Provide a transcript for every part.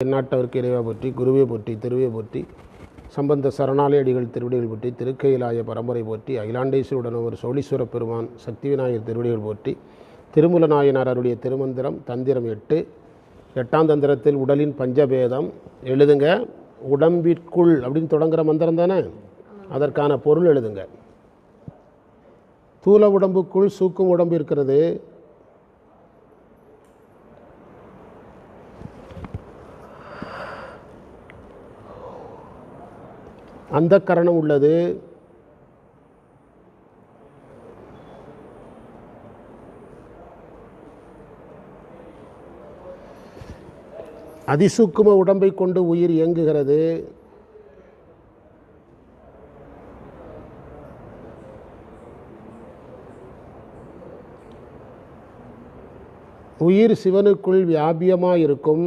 எந்நாட்டவருக்கு இறைவா பற்றி குருவே போற்றி திருவே போற்றி சம்பந்த சரணாலயடிகள் திருவடிகள் போற்றி திருக்கையிலாய பரம்பரை போற்றி அகிலாண்டேஸ்வருடன் ஒரு சோழீஸ்வர பெருமான் சக்தி விநாயகர் திருவடிகள் போற்றி திருமூல நாயனார் அருடைய திருமந்திரம் தந்திரம் எட்டு எட்டாம் தந்திரத்தில் உடலின் பஞ்சபேதம் எழுதுங்க உடம்பிற்குள் அப்படின்னு தொடங்குகிற மந்திரம் தானே? அதற்கான பொருள் எழுதுங்க. தூள உடம்புக்குள் சூக்கும் உடம்பு இருக்கிறது அந்த கரணம் உள்ளது. அதிசூக்கும உடம்பை கொண்டு உயிர் இயங்குகிறது. உயிர் சிவனுக்குள் வியாபியமாக இருக்கும்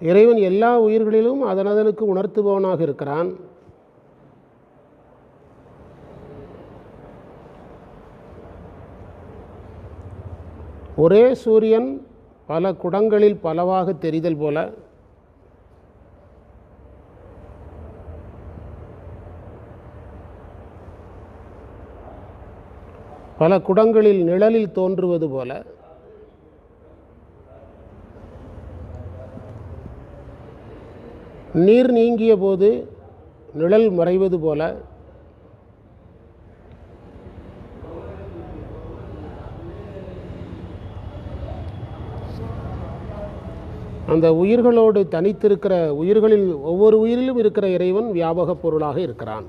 இறைவன் எல்லா உயிர்களிலும் அதனதனுக்கு உணர்த்துபவனாக இருக்கிறான். ஒரே சூரியன் பல குடங்களில் பலவாக தெரிதல் போல. பல குடங்களில் நிழலில் தோன்றுவது போல. நீர் நீங்கிய போது நிழல் மறைவது போல. அந்த உயிர்களோடு தனித்திருக்கிற உயிர்களில் ஒவ்வொரு உயிரிலும் இருக்கிற இறைவன் வியாபக பொருளாக இருக்கிறான்.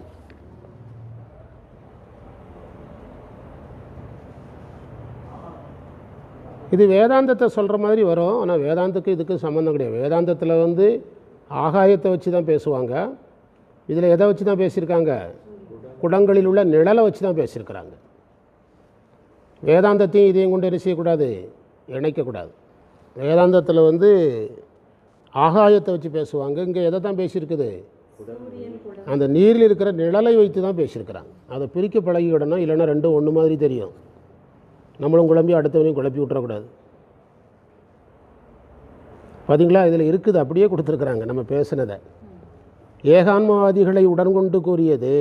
இது வேதாந்தத்தை சொல்கிற மாதிரி வரும் ஆனால் வேதாந்தத்துக்கு இதுக்கு சம்மந்தம் கிடையாது. வேதாந்தத்தில் வந்து ஆகாயத்தை வச்சு தான் பேசுவாங்க. இதில் எதை வச்சு தான் பேசியிருக்காங்க? குடங்களில் உள்ள நிழலை வச்சு தான் பேசியிருக்கிறாங்க. வேதாந்தத்தையும் இதையும் கொண்டு என்ன செய்யக்கூடாது? இணைக்கக்கூடாது. வேதாந்தத்தில் வந்து ஆகாயத்தை வச்சு பேசுவாங்க. இங்கே எதை தான் பேசியிருக்குது? அந்த நீரில் இருக்கிற நிழலை வைத்து தான் பேசியிருக்கிறாங்க. அதை பிரிக்க பழகிவிடணும். இல்லைன்னா ரெண்டும் ஒன்று மாதிரி தெரியும். நம்மளும் குழம்பி அடுத்தவனையும் குழப்பி விட்டுறக்கூடாது. பார்த்தீங்களா இதில் இருக்குது அப்படியே கொடுத்துருக்குறாங்க நம்ம பேசுனதை. ஏகான்மவாதிகளை உடன்கொண்டு கூறியது.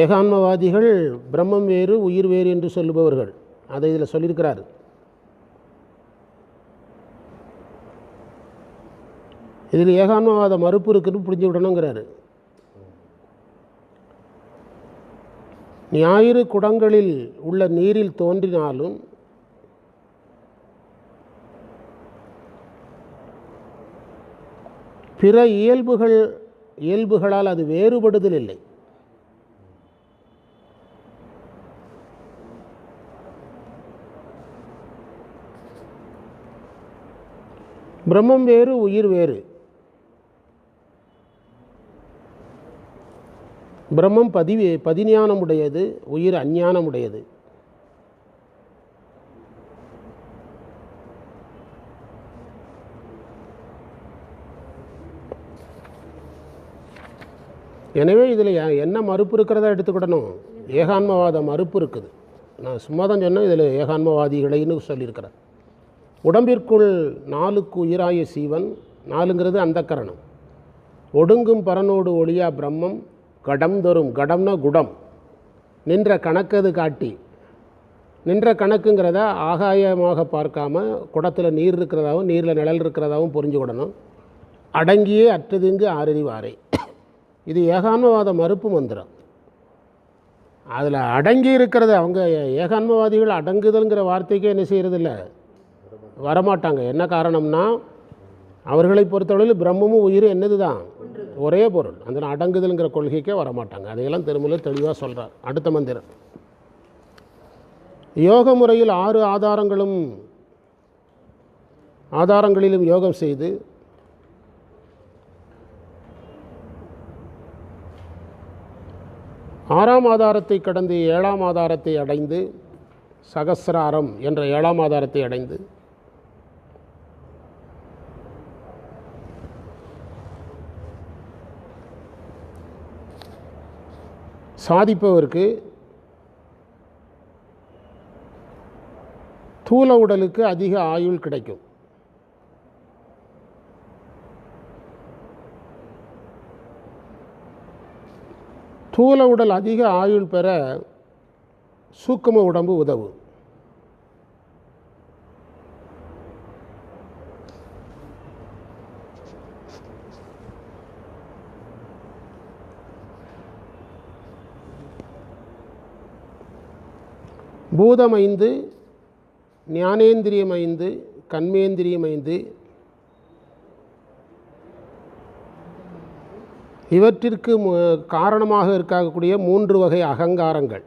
ஏகான்மவாதிகள் பிரம்மம் வேறு உயிர் வேறு என்று சொல்லுபவர்கள். அதை இதில் சொல்லியிருக்கிறார். இதில் ஏகான்மவாத மறுப்பு இருக்குன்னு புரிஞ்சு விடணுங்கிறாரு ஞாயிறு குடங்களில் உள்ள நீரில் தோன்றினாலும் பிற இயல்புகள் இயல்புகளால் அது வேறுபடுதல் இல்லை பிரம்மம் வேறு உயிர் வேறு. பிரம்மம் பதிவே பதிஞானமுடையது உயிர் அஞ்ஞானமுடையது. எனவே இதில் என்ன மறுப்பு இருக்கிறதா எடுத்துக்கிடணும்? ஏகான்மவாத மறுப்பு இருக்குது. நான் சும்மா தான் சொன்னேன் இதில் ஏகான்மவாதிகளைன்னு சொல்லியிருக்கிறேன் உடம்பிற்குள் நாலுக்கு உயிராய சீவன் நாலுங்கிறது அந்த கரணம். ஒடுங்கும் பரனோடு ஒளியா பிரம்மம் கடம் தரும் கடம்னா குடம். நின்ற கணக்கது காட்டி. நின்ற கணக்குங்கிறத ஆகாயமாக பார்க்காம குடத்தில் நீர் இருக்கிறதாகவும் நீரில் நிழல் இருக்கிறதாகவும் புரிஞ்சுக்கிடணும். அடங்கியே அற்றதுங்கு ஆறறிவாரே. இது ஏகான்மவாத மறுப்பு மந்திரம். அதில் அடங்கி இருக்கிறது அவங்க ஏகான்மவாதிகள் அடங்குதல்ங்கிற வார்த்தைக்கே என்ன செய்கிறதில்ல வரமாட்டாங்க. என்ன காரணம்னா அவர்களை பொறுத்தளவில் பிரம்மமும் உயிரும் என்னது தான் ஒரே பொருள். அந்த அடங்குதல்ங்கிற கொள்கைக்கே வரமாட்டாங்க. அதையெல்லாம் திருமலை தெளிவாக சொல்கிறார் அடுத்த மந்திரம். யோக முறையில் ஆறு ஆதாரங்களும் ஆதாரங்களிலும் யோகம் செய்து ஆறாம் ஆதாரத்தை கடந்து ஏழாம் ஆதாரத்தை அடைந்து சகசிராரம் என்ற ஏழாம் ஆதாரத்தை அடைந்து சாதிப்பவருக்கு தூல உடலுக்கு அதிக ஆயுள் கிடைக்கும். ஸ்தூல உடல் அதிக ஆயுள் பெற சூக்கும உடம்பு உதவும் பூதமைந்து ஞானேந்திரியமைந்து கண்மேந்திரியமைந்து இவற்றிற்கு மு- காரணமாக இருக்கக்கூடிய மூன்று வகை அகங்காரங்கள்.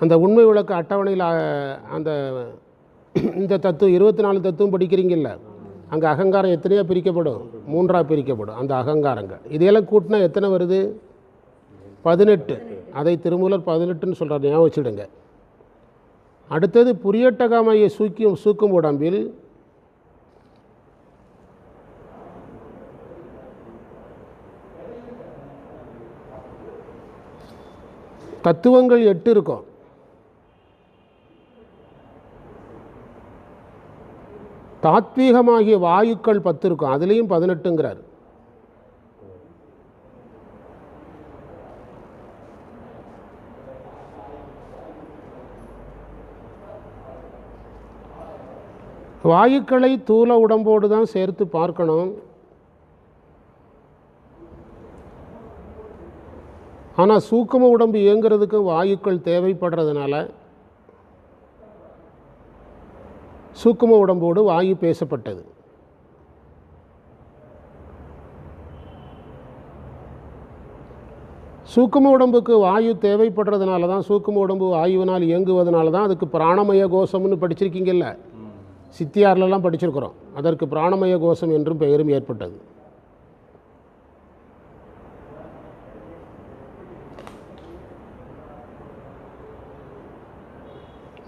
அந்த உண்மை விளக்கு அட்டவணையில் அந்த இந்த தத்துவம் இருபத்தி நாலு தத்துவம் படிக்கிறீங்கல்ல அங்கே அகங்காரம் எத்தனையோ பிரிக்கப்படும் மூன்றாக பிரிக்கப்படும் அந்த அகங்காரங்கள். இதையெல்லாம் கூட்டினா எத்தனை வருது? பதினெட்டு. அதை திருமூலர் பதினெட்டுன்னு சொல்கிறார் ஞாபகம் வச்சுடுங்க அடுத்தது புரியட்டகாமையை சூக்கியும் சூக்கும் உடம்பில் தத்துவங்கள் எட்டு இருக்கும். தாத்வீகமாகிய வாயுக்கள் பத்து இருக்கும். அதுலேயும் பதினெட்டுங்கிறார். வாயுக்களை தூள உடம்போடு தான் சேர்த்து பார்க்கணும். ஆனால் சூக்கும உடம்பு இயங்குறதுக்கு வாயுக்கள் தேவைப்படுறதுனால சூக்கும உடம்போடு வாயு பேசப்பட்டது. சூக்கும உடம்புக்கு வாயு தேவைப்படுறதுனால தான் சூக்கும உடம்பு வாயுவினால் இயங்குவதனால தான் அதுக்கு பிராணமய கோஷம்னு படிச்சிருக்கீங்கல்ல? சித்தியார்லலாம் படிச்சிருக்கிறோம். அதற்கு பிராணமய கோஷம் என்றும் பெயரும் ஏற்பட்டது.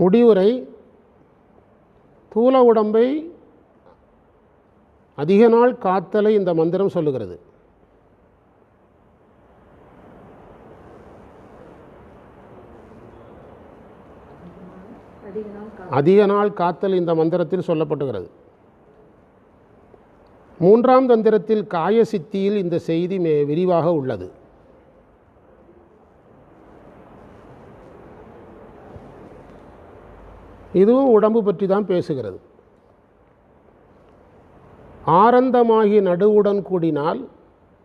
முடிவுரை தூல உடம்பை அதிக நாள் காத்தலை இந்த மந்திரம் சொல்லுகிறது. அதிக நாள் அதிக நாள் காத்தல் இந்த மந்திரத்தில் சொல்லப்பட்டுகிறது. மூன்றாம் தந்திரத்தில் காய சித்தியில் இந்த செய்தி மே விரிவாக உள்ளது. இதுவும் உடம்பு பற்றி தான் பேசுகிறது. ஆரந்தமாகி நடுவுடன் கூடினால்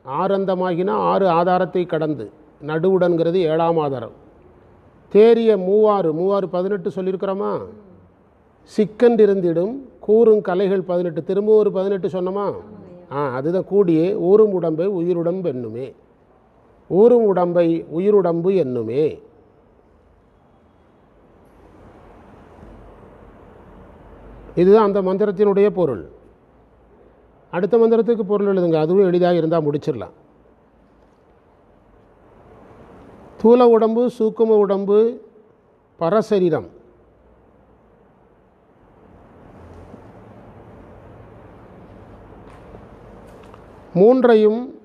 ஆரந்தமாகினா ஆறு ஆதாரத்தை கடந்து நடுவுடன்கிறது ஏழாம் ஆதாரம். தேறிய மூவாறு மூவாறு பதினெட்டு சொல்லியிருக்கிறோமா? சிக்கன்றிருந்திடும் கூறும் கலைகள் பதினெட்டு. திரும்ப ஒரு பதினெட்டு சொன்னோமா? ஆ அதுதான் கூடியே ஊரும் உடம்பை உயிருடம்பு என்னுமே. ஊரும் உடம்பை உயிருடம்பு என்னுமே. இதுதான் அந்த மந்திரத்தினுடைய பொருள். அடுத்த மந்திரத்துக்கு பொருள் எழுதுங்க. அதுவும் எளிதாக இருந்தால் முடிச்சிடலாம். தூல உடம்பு சூக்கும உடம்பு பரசரீரம். மூன்றையும்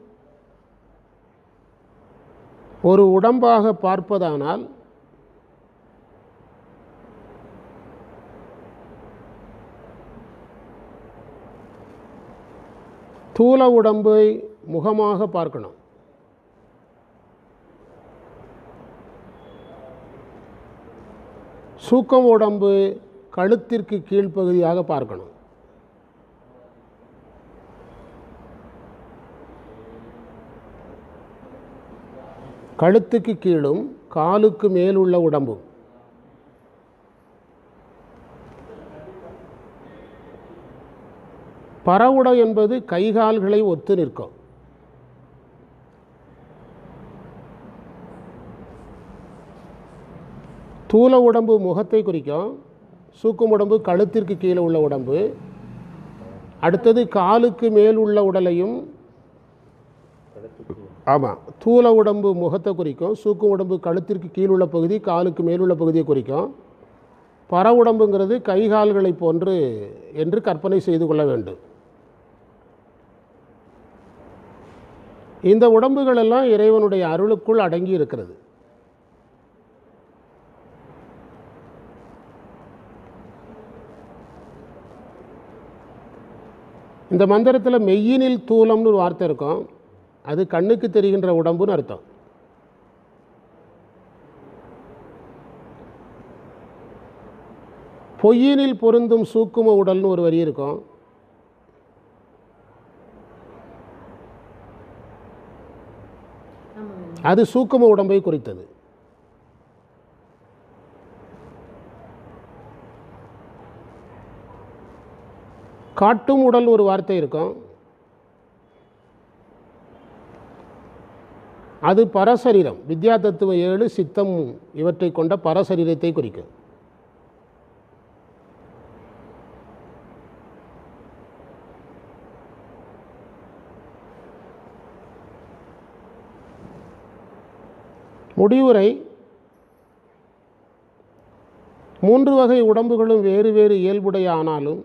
ஒரு உடம்பாக பார்ப்பதானால் ஸ்தூல உடம்பை முகமாக பார்க்கணும். சூக்கம் உடம்பு கழுத்திற்கு கீழ்ப்பகுதியாக பார்க்கணும். கழுத்துக்கு கீழும் காலுக்கு மேல் உள்ள பறவுடை என்பது கைகால்களை ஒத்து நிற்கும். தூள உடம்பு முகத்தை குறிக்கும் சூக்கும் உடம்பு கழுத்திற்கு கீழே உள்ள உடம்பு அடுத்தது காலுக்கு மேல் உள்ள உடலையும் ஆமாம் தூள உடம்பு முகத்தை குறிக்கும் சூக்கு உடம்பு கழுத்திற்கு கீழுள்ள பகுதி காலுக்கு மேலுள்ள பகுதியை குறிக்கும். பற உடம்புங்கிறது கை கால்களை போன்று என்று கற்பனை செய்து கொள்ள வேண்டும். இந்த உடம்புகள் எல்லாம் இறைவனுடைய அருளுக்குள் அடங்கி இருக்கிறது இந்த மந்திரத்தில் மெய்யினில் தூலம்னு ஒரு வார்த்தை இருக்கும். அது கண்ணுக்கு தெரிகின்ற உடம்புன்னு அர்த்தம். பொய்யினில் பொருந்தும் சூக்கும உடல்னு ஒரு வரி இருக்கும். அது சூக்கும உடம்பை குறித்தது. காட்டும் உடல் ஒரு வார்த்தை இருக்கும். அது பரசரீரம். வித்யா தத்துவ ஏழு சித்தம் இவற்றை கொண்ட பரசரீரத்தை குறிக்கும். முடிவுரை மூன்று வகை உடம்புகளும் வேறு வேறு இயல்புடைய ஆனாலும்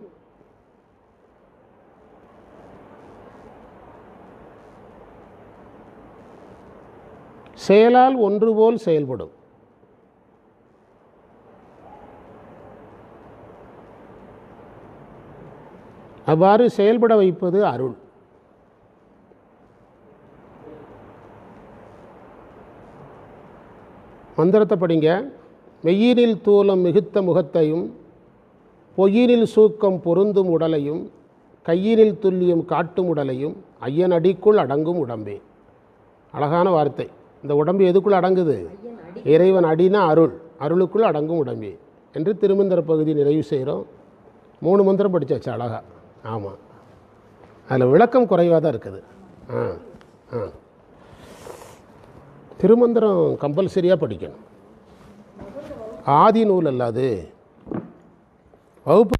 செயலால் ஒன்று போல் செயல்படும். அவ்வாறு செயல்பட வைப்பது அருள். மந்திரத்தை படிங்க மெய்யினில் தூலம் மிகுத்த முகத்தையும் பொய்யினில் சூக்கம் பொருந்தும் உடலையும் கையினில் துல்லியம் காட்டும் உடலையும் ஐயன் அடிக்குள் அடங்கும் உடம்பே. அழகான வார்த்தை. இந்த உடம்பு எதுக்குள் அடங்குது? இறைவன் அடினா அருள் அருளுக்குள் அடங்கும் உடம்பே என்று திருமந்திர பகுதி நிறைவு செய்கிறோம். மூணு மந்திரம் படித்தாச்சு அழகா. ஆமாம் அதில் விளக்கம் குறைவாக தான் இருக்குது. ஆ ஆ. திருமந்திரம் கம்பல்சரியாக படிக்கணும். ஆதி நூல் அல்லாது வகுப்பு